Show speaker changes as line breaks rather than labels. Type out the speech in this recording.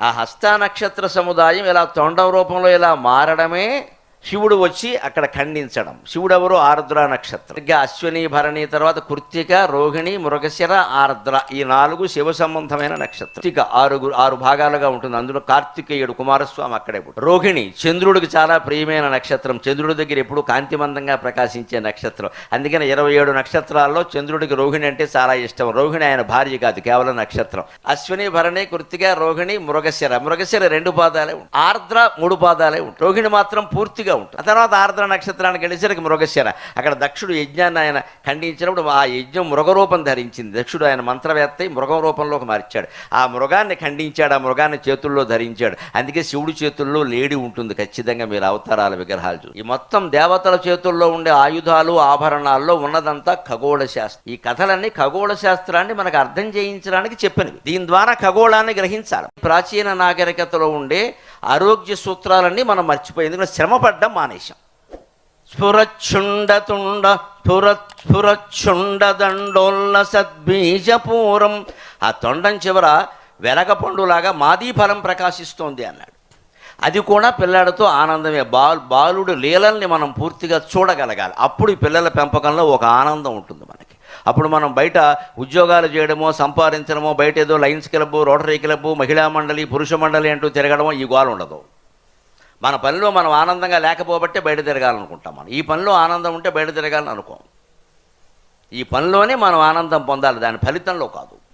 ఆ హస్త నక్షత్ర సముదాయం ఇలా తొండవ రూపంలో ఇలా మారడమే శివుడు వచ్చి అక్కడ ఖండించడం. శివుడు ఎవరు ఆర్ద్ర నక్షత్రం. ఇంకా అశ్విని భరణి తర్వాత కృత్తిక రోహిణి మృగశిర ఆర్ద్ర ఈ నాలుగు శివ సంబంధమైన నక్షత్రం. కృత్తిక ఆరుగురు ఆరు భాగాలుగా ఉంటుంది. అందులో కార్తికేయుడు కుమారస్వామి అక్కడే రోహిణి చంద్రుడికి చాలా ప్రియమైన నక్షత్రం. చంద్రుడి దగ్గర ఎప్పుడు కాంతిమందంగా ప్రకాశించే నక్షత్రం. అందుకని ఇరవై ఏడు నక్షత్రాల్లో చంద్రుడికి రోహిణి అంటే చాలా ఇష్టం. రోహిణి ఆయన భార్య కాదు కేవలం నక్షత్రం. అశ్విని భరణి కృత్తిక రోహిణి మృగశిర. మృగశిర రెండు పాదాలే ఉంటాయి. ఆర్ద్ర మూడు పాదాలే ఉంటాయి. రోహిణి మాత్రం పూర్తిగా ఉంటుంది. ఆ తర్వాత ఆర్ద్ర నక్షత్రానికి వెళ్ళేసరికి మృగశిర. అక్కడ దక్షుడు యజ్ఞాన్ని ఆయన ఖండించినప్పుడు ఆ యజ్ఞం మృగరూపం ధరించింది. దక్షుడు ఆయన మంత్రవేత్త మృగం రూపంలోకి మార్చాడు. ఆ మృగాన్ని ఖండించాడు ఆ మృగాన్ని చేతుల్లో ధరించాడు. అందుకే శివుడి చేతుల్లో లేడి ఉంటుంది ఖచ్చితంగా మీరు అవతారాల విగ్రహాలు ఈ మొత్తం దేవతల చేతుల్లో ఉండే ఆయుధాలు ఆభరణాల్లో ఉన్నదంతా ఖగోళ శాస్త్రం. ఈ కథలన్నీ ఖగోళ శాస్త్రాన్ని మనకు అర్థం చేయించడానికి చెప్పినవి. దీని ద్వారా ఖగోళాన్ని గ్రహించాలి. ప్రాచీన నాగరికతలో ఉండే ఆరోగ్య సూత్రాలన్నీ మనం మర్చిపోయి ఎందుకంటే శ్రమ పడ్డం మానేశాం. స్ఫురచ్చుండతుండ స్ఫుర స్ఫురచ్చుండదండోల్ల సద్బీజపూరం. ఆ తొండం చివర వెలగ పండులాగా మాదీ ఫలం ప్రకాశిస్తోంది అన్నాడు. అది కూడా పిల్లాడితో ఆనందమే. బాల్ బాలుడు లీలల్ని మనం పూర్తిగా చూడగలగాలి. అప్పుడు ఈ పిల్లల పెంపకంలో ఒక ఆనందం ఉంటుంది మనకి. అప్పుడు మనం బయట ఉద్యోగాలు చేయడమో సంపాదించడమో బయట ఏదో లయన్స్ క్లబ్ రోటరీ క్లబ్ మహిళా మండలి పురుష మండలి అంటూ తిరగడమో ఈ గోల ఉండదు. మన పనిలో మనం ఆనందంగా లేకపోబట్టే బయట తిరగాలనుకుంటాం మనం. ఈ పనిలో ఆనందం ఉంటే బయట తిరగాలని అనుకోం. ఈ పనిలోనే మనం ఆనందం పొందాలి. దాని ఫలితంలో కాదు.